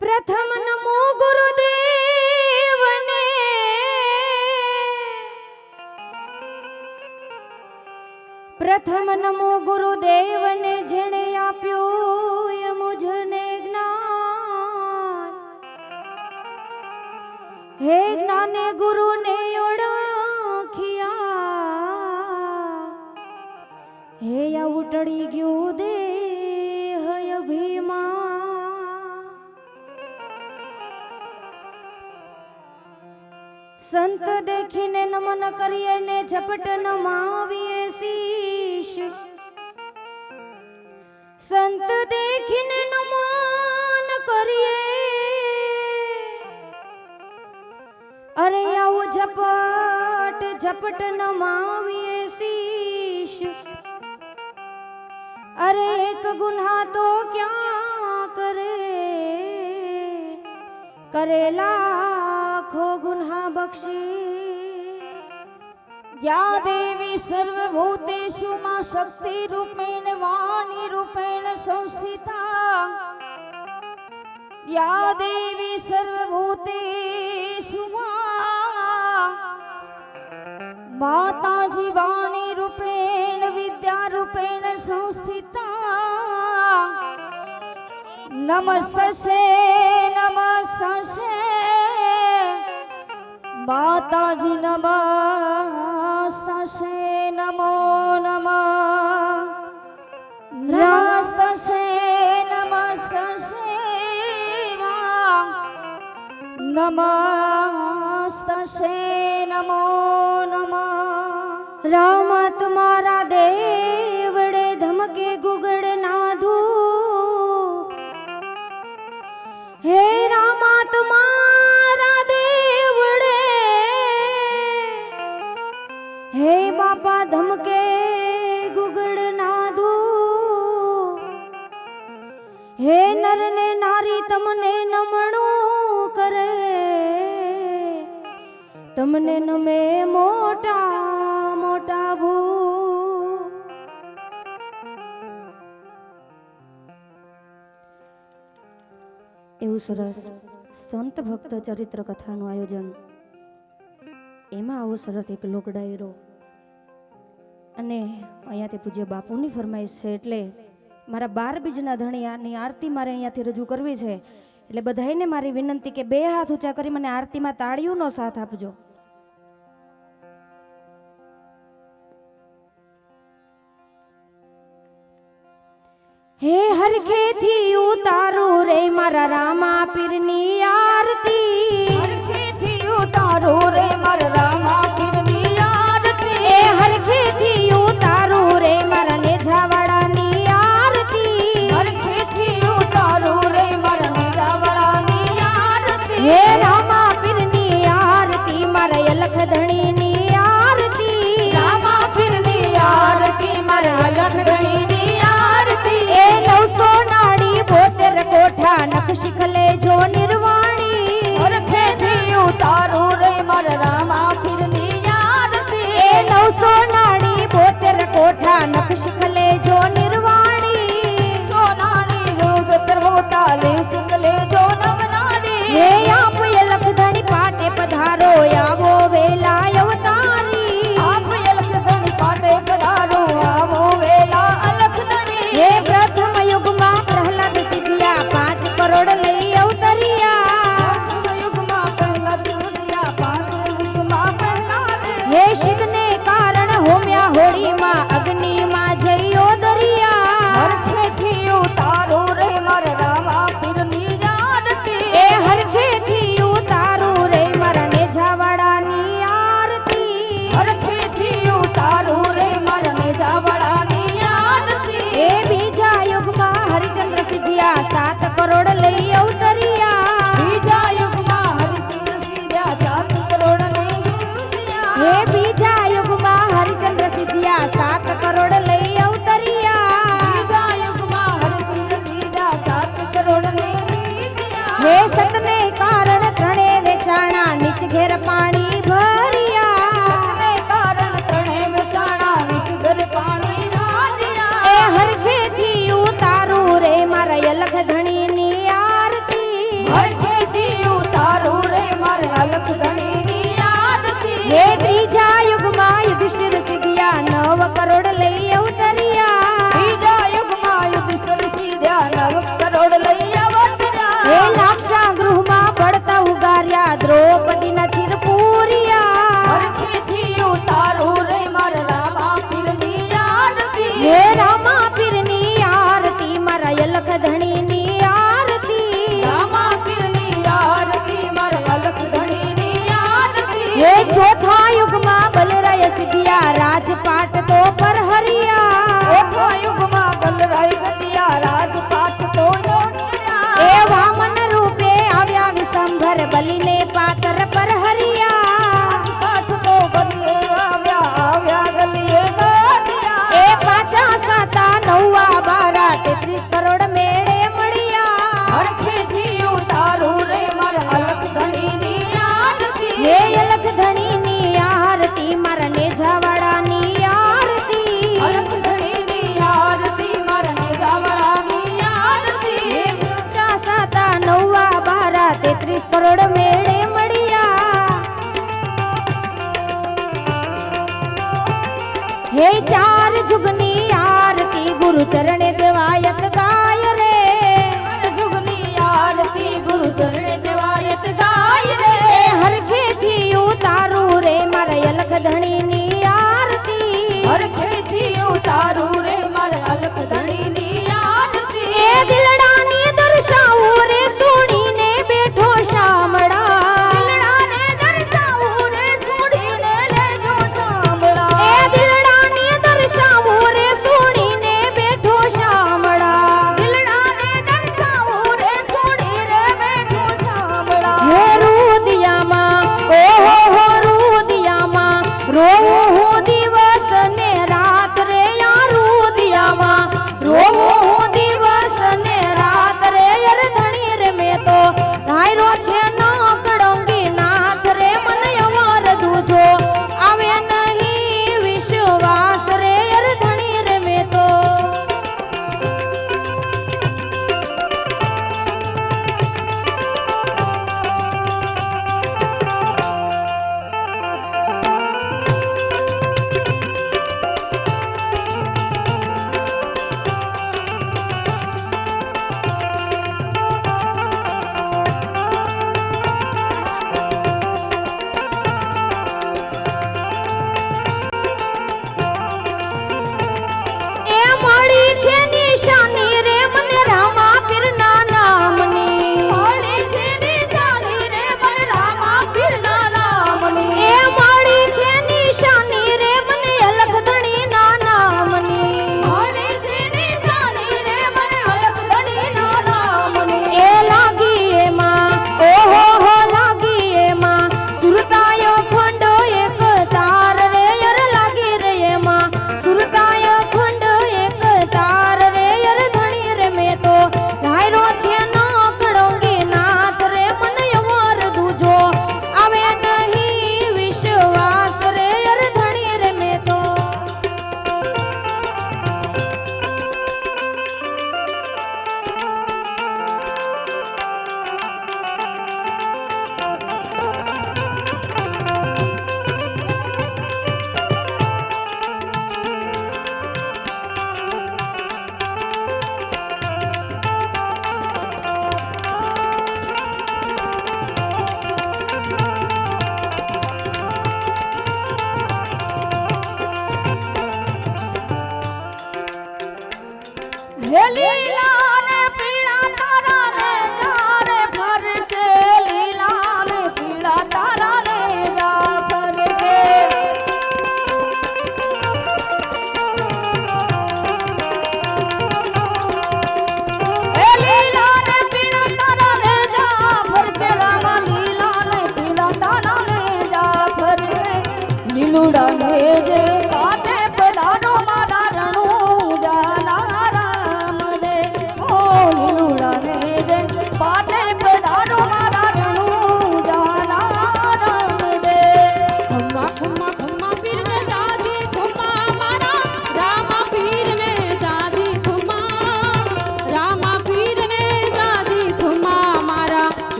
પ્રથમ નમો ગુરુદેવને. પ્રથમ નમો ગુરુદેવને જેણે આપ્યું એ મુજને જ્ઞાન. હે જ્ઞાને ગુરુને ઓળખ્યા. હે આ ઉટળી ગયું સંત દેખીને નમન કરીએ ને ઝપટ નમાવીએ શીશ. સંત દેખીને નમન કરીએ. અરે આવું ઝપટ ઝપટ નમાવીએ શીશ. અરે એક ગુના તો ક્યાં કરે? કરેલા લાખો ગુના બક્ષી. યા દેવી સર્વભૂતેશુ માં શક્તિ રૂપેણ, વાણી રૂપેણ સંસ્થિતા. યા દેવી સર્વભૂતેશુ માતાજી વાણી રૂપેણ, વિદ્યા રૂપેણ સંસ્થિતા. નમસ્તે નમસ્તે માતાજી નમસ્તશે નમો નમ. નમસ્તશે નમસ્તશે નમસ્તશે નમો નમ. રામ તમને નમણું કરે. તમને નમે મોટા મોટા ભૂ. એવું સરસ સંત ભક્ત ચરિત્ર કથાનું આયોજન. એમાં આવો સરસ એક લોક ડાયરો. અને અહીંયાથી પૂજ્ય બાપુની ફરમાઈશ છે એટલે મારા બાર બીજના ધણિયાની આરતી મારે અહીંયાથી રજૂ કરવી છે. એટલે બધાઈને મારી વિનંતી કે બે હાથ ઊંચા કરી મને આરતીમાં તાળીઓનો સાથ આપજો. હે હરખેથી ઉતારું રે મારા રામા પીરની નખ શિખલે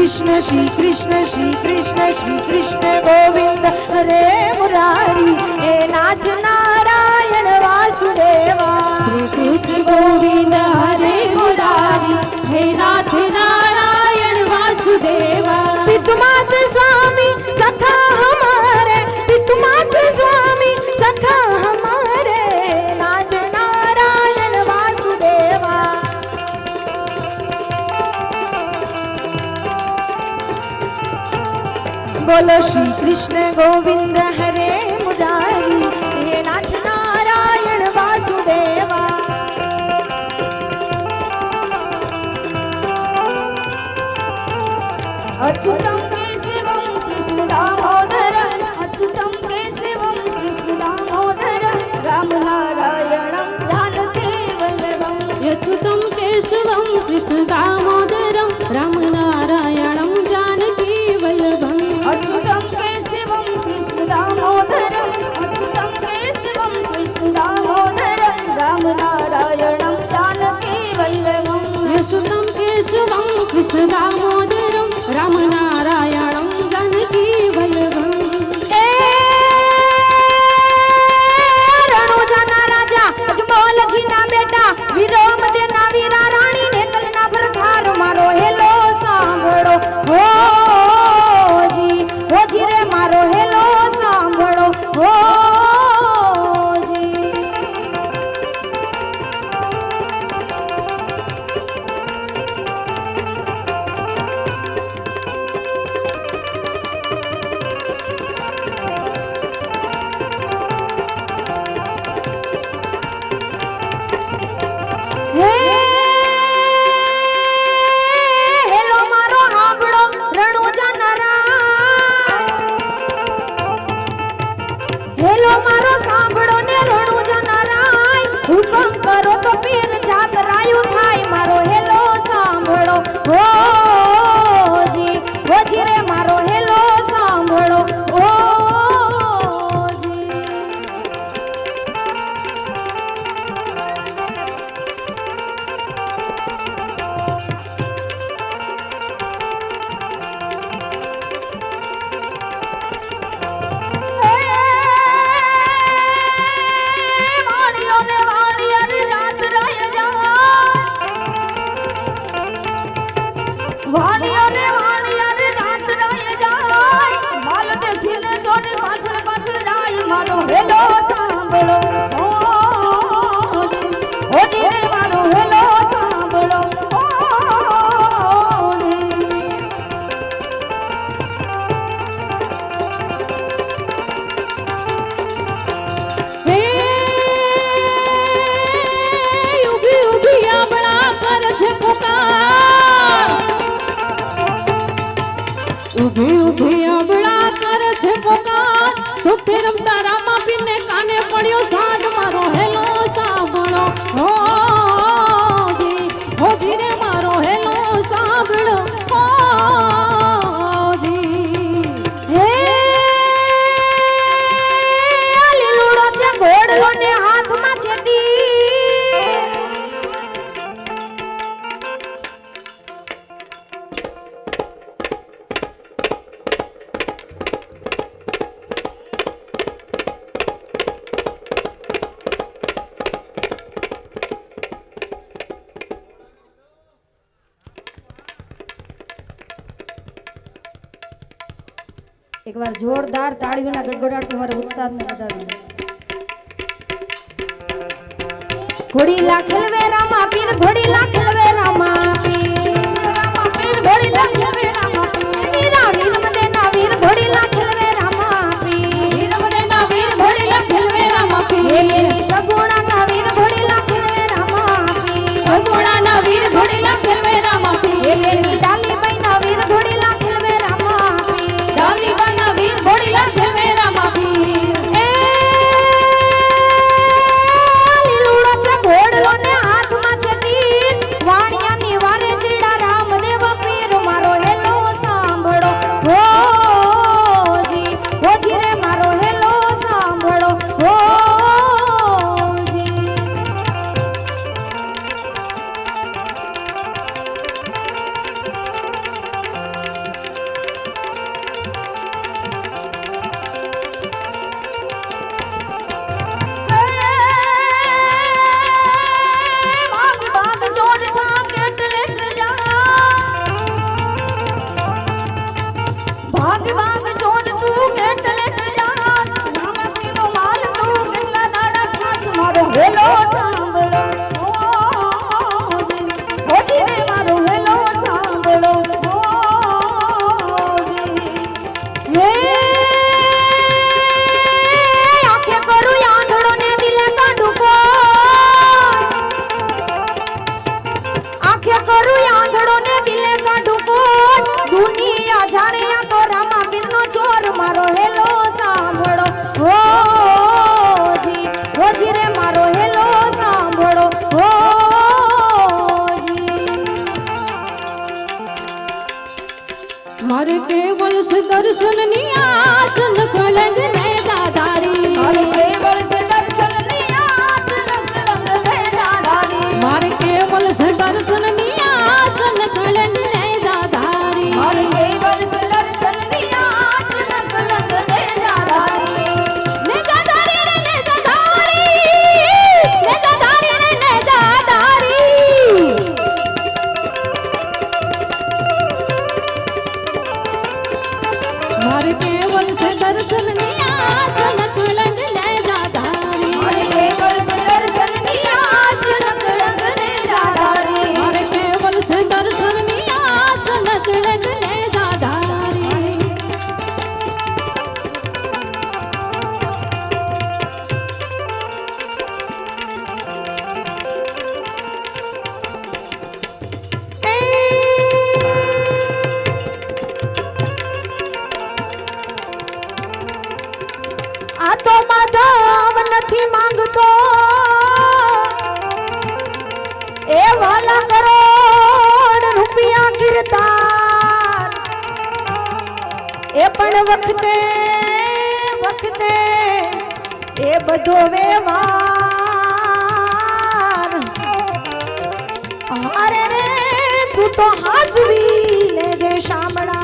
కృష్ణ శ్రీ కృష్ణ శ్రీ కృష్ణ శ్రీ కృష్ణ గోవింద. హరే మురారి హే నాథ నారాయణ వాసుదేవా. శ్రీ కృష్ణ గోవింద. বলো শ্রীকৃষ্ণ গোবিন্দ ઊભી ઊભી અબળા કરે છે પોકાર. સુફી રમતા રામા પીને કાને પડ્યો તમારે જોરદાર તાળીઓના ગડગડાટ તમારે ઉત્સાહને વધારે ઘોડી લાખલ વે રામા પીર. ઘોડી લાખલ વે રામા પીર, ઘોડી લાખલ দর্শন নিয়া চল কলঙ্গ और केवल से दर्शन निया પણ વખતે વખતે એ બધો વ્યવહાર. અરે રે તું તો હાજવી લેજે શામળા.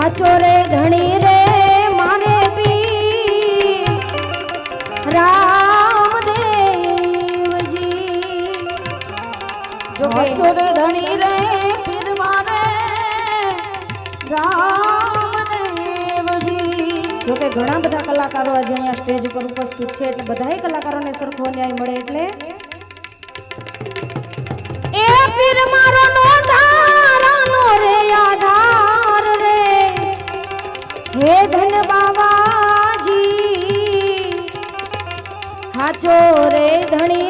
સાચો રે ધણી રે મારે પી રામદેવજી જો સાચો રે ધણી રે પીર મારે. રામદેવજી જો કે ઘણા બધા કલાકારો આજે અહીંયા સ્ટેજ ઉપર ઉપસ્થિત છે એટલે બધાય કલાકારોને સરખો ન્યાય મળે એટલે હે ધન બાવાજી હાચો રે ધણી.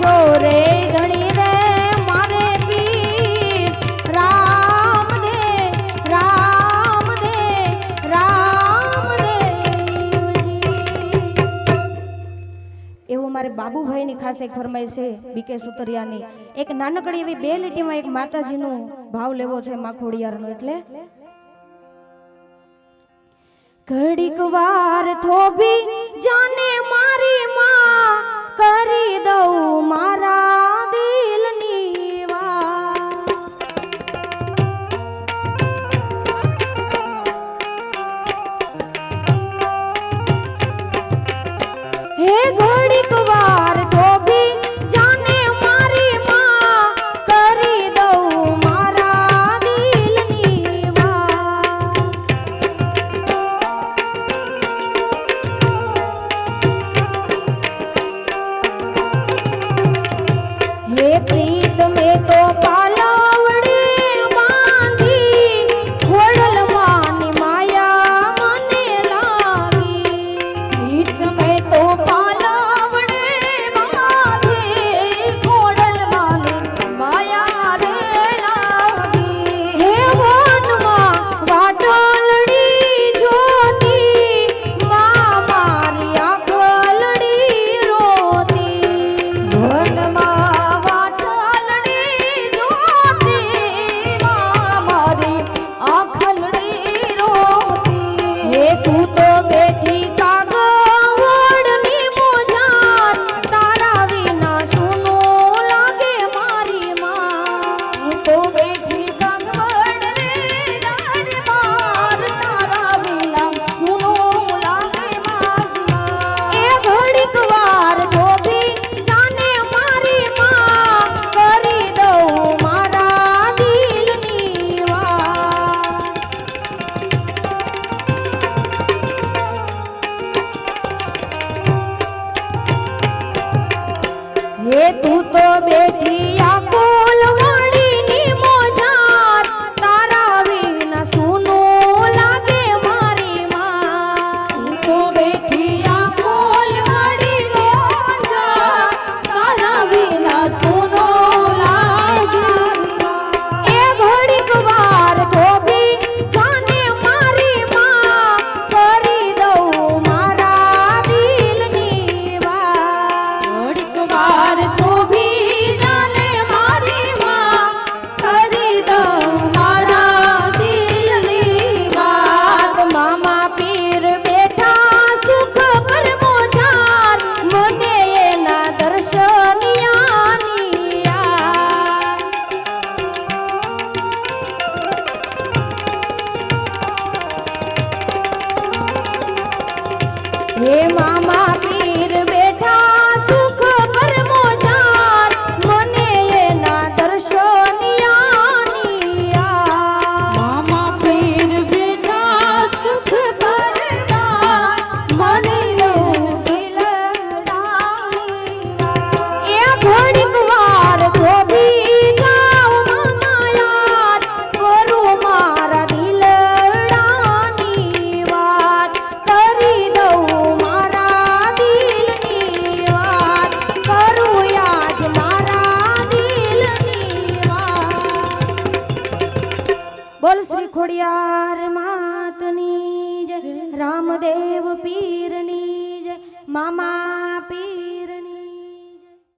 ચોરે ધણી મારે પીર. રામ દે રામ દે રામ એવું મારે બાબુભાઈની ખાસ એક ફરમાઈ છે બીકે સુતરિયાની. એક નાનકડી એવી બે લીટીમાં એક માતાજીનું ભાવ લેવો છે માં એટલે? ઘડીક વાર થોભી જાને મારી માં मा